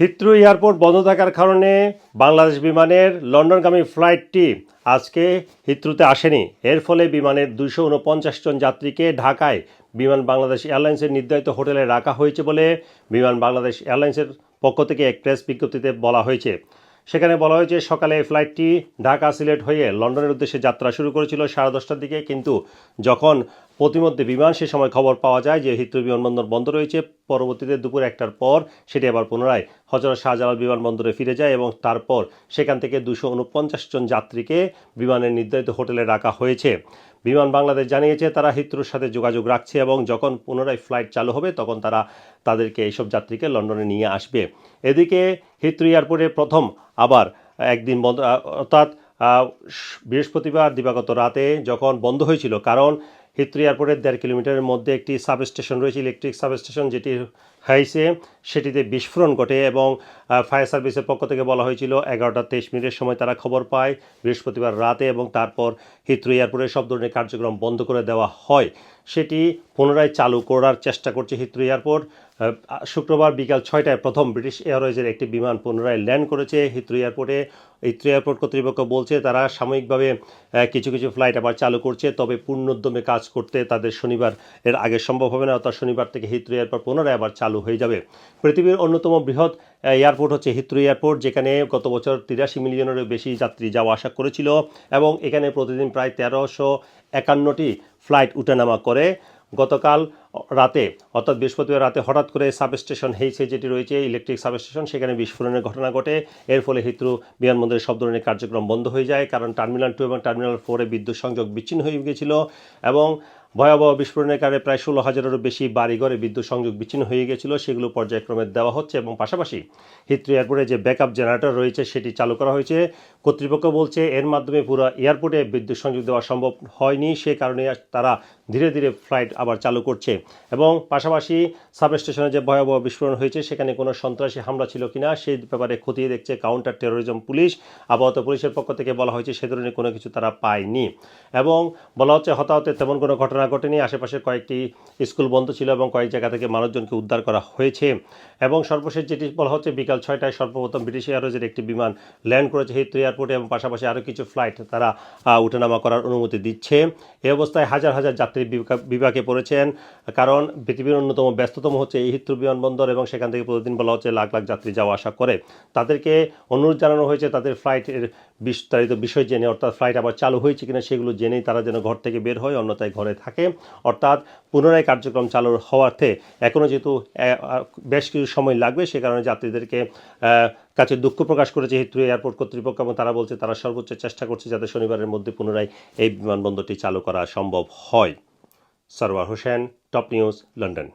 Heathrow airport বন্ধ থাকার কারণে বাংলাদেশ বিমানের লন্ডনগামী ফ্লাইটটি আজকে হিত্রুতে আসেনি। এর ফলে বিমানের দুশো উনপঞ্চাশ জন যাত্রীকে ঢাকায় বিমান বাংলাদেশ এয়ারলাইন্সের নির্ধারিত হোটেলে রাখা হয়েছে বলে বিমান বাংলাদেশ এয়ারলাইন্সের পক্ষ থেকে এক প্রেস বিজ্ঞপ্তিতে বলা হয়েছে। সেখানে বলা হয়েছে সকালে ফ্লাইটটি ঢাকা সিলেট হয়ে লন্ডনের উদ্দেশ্যে যাত্রা শুরু করেছিল সাড়ে দশটার দিকে। কিন্তু যখন প্রতিমধ্যে বিমান সে সময় খবর পাওয়া যায় যে হিথ্রো বিমানবন্দর বন্ধ রয়েছে, পরবর্তীতে দুপুর একটার পর সেটি আবার পুনরায় হজরত শাহজালাল বিমানবন্দরে ফিরে যায় এবং তারপর সেখান থেকে দুশো জন যাত্রীকে বিমানের নির্ধারিত হোটেলে রাখা হয়েছে। বিমান বাংলাদেশ জানিয়েছে, তারা হিত্রুর সাথে যোগাযোগ রাখছে এবং যখন পুনরায় ফ্লাইট চালু হবে, তখন তারা তাদেরকে এইসব যাত্রীকে লন্ডনে নিয়ে আসবে। এদিকে হিত্রু এয়ারপোর্টে প্রথম আবার একদিন বন্ধ, অর্থাৎ বৃহস্পতিবার দিবাগত রাতে যখন বন্ধ হয়েছিল, কারণ হিত্রু এয়ারপোর্টের দেড় কিলোমিটারের মধ্যে একটি সাবস্টেশন রয়েছে, ইলেকট্রিক সাবস্টেশন, যেটি হয়েছে সেটিতে বিস্ফোরণ ঘটে এবং ফায়ার সার্ভিসের পক্ষ থেকে বলা হয়েছিল এগারোটা তেইশ মিনিটের সময় তারা খবর পায়, বৃহস্পতিবার রাতে এবং তারপর হিথ্রো এয়ারপোর্টে সব ধরনের কার্যক্রম বন্ধ করে দেওয়া হয়। সেটি পুনরায় চালু করার চেষ্টা করছে হিথ্রো এয়ারপোর্ট। শুক্রবার বিকাল ছয়টায় প্রথম ব্রিটিশ এয়ারওয়েজের একটি বিমান পুনরায় ল্যান্ড করেছে হিথ্রো এয়ারপোর্টে। হিথ্রো এয়ারপোর্ট কর্তৃপক্ষ বলছে তারা সাময়িকভাবে কিছু কিছু ফ্লাইট আবার চালু করছে, তবে পূর্ণোদ্যমে কাজ করতে তাদের শনিবার এর আগে সম্ভব হবে না। অর্থাৎ শনিবার থেকে হিথ্রো এয়ারপোর্ট পুনরায় আবার চালু হয়ে যাবে। পৃথিবীর অন্যতম বৃহৎ এয়ারপোর্ট হচ্ছে হিত্রু এয়ারপোর্ট, যেখানে গত বছর তিরাশি মিলিয়নেরও বেশি যাত্রী যাওয়া আসা করেছিল এবং এখানে প্রতিদিন প্রায় তেরোশো একান্নটি ফ্লাইট উঠানামা করে। গতকাল রাতে, অর্থাৎ বৃহস্পতিবার রাতে হঠাৎ করে সাবস্টেশন হেইসে যেটি রয়েছে, ইলেকট্রিক সাবস্টেশন, সেখানে বিস্ফোরণের ঘটনা ঘটে। এর ফলে হিত্রু বিমানবন্দরের সব ধরনের কার্যক্রম বন্ধ হয়ে যায়, কারণ টার্মিনাল টু এবং টার্মিনাল ফোরে বিদ্যুৎ সংযোগ বিচ্ছিন্ন হয়ে গিয়েছিল এবং ভয়াবহ বিস্ফোরণের কারণে প্রায় ষোলো হাজারেরও বেশি বাড়িঘরে বিদ্যুৎ সংযোগ বিচ্ছিন্ন হয়ে গিয়েছিল। সেগুলো পর্যায়ক্রমে দেওয়া হচ্ছে এবং পাশাপাশি হিথ্রো এয়ারপোর্টে যে ব্যাকআপ জেনারেটর রয়েছে, সেটি চালু করা হয়েছে। কর্তৃপক্ষ বলছে এর মাধ্যমে পুরো এয়ারপোর্টে বিদ্যুৎ সংযোগ দেওয়া সম্ভব হয়নি। সে কারণে তারা ধীরে ধীরে ফ্লাইট আবার চালু করছে। এবং পাশাপাশি সাবস্টেশনে যে ভয়াবহ বিস্ফোরণ হয়েছে, সেখানে কোনো সন্ত্রাসী হামলা ছিল কিনা সেই ব্যাপারে খতিয়ে দেখছে কাউন্টার টেরোরিজম পুলিশ। আপাতত পুলিশের পক্ষ থেকে বলা হয়েছে, সে ধরনের কোনো কিছু তারা পায়নি। এবং বলা হচ্ছে হতাহতের তেমন কোনো ঘটনা ঘটেনি আশেপাশে কয়েকটি স্কুল বন্ধ ছিল এবং কয়েক জায়গা থেকে মানুষজনকে উদ্ধার করা হয়েছে। এবং সর্বশেষ যেটি বলা হচ্ছে, বিকাল ছয়টায় সর্বপ্রথম ব্রিটিশ এয়ারওয়েজের একটি বিমান ল্যান্ড করেছে হিথ্রো এয়ারপোর্টে এবং পাশাপাশি আরও কিছু ফ্লাইট তারা উঠানামা করার অনুমতি দিচ্ছে। এই অবস্থায় হাজার হাজার যাত্রী বিভাগে পড়েছেন। কারণ পৃথিবীর অন্যতম ব্যস্ততম হচ্ছে এই হিথ্রো বিমানবন্দর এবং সেখান থেকে প্রতিদিন বলা হচ্ছে লাখ লাখ যাত্রী যাওয়া আসা করে। তাদেরকে অনুরোধ জানানো হয়েছে, তাদের ফ্লাইটের বিস্তারিত বিষয় জেনে, অর্থাৎ ফ্লাইট আবার চালু হয়েছে কিনা সেগুলো জেনেই তারা যেন ঘর থেকে বের হয়, অন্যথায় ঘরে থাকে। অর্থাৎ পুনরায় কার্যক্রম চালু হওয়াতে এখনও যেহেতু বেশ কিছু সময় লাগবে, সে কারণে যাত্রীদেরকে কাছে দুঃখ প্রকাশ করেছে হেতু এয়ারপোর্ট কর্তৃপক্ষ এবং তারা বলছে তারা সর্বোচ্চ চেষ্টা করছে যাতে শনিবারের মধ্যে পুনরায় এই বিমানবন্দরটি চালু করা সম্ভব হয়। Sarwar Hossain, top news, London.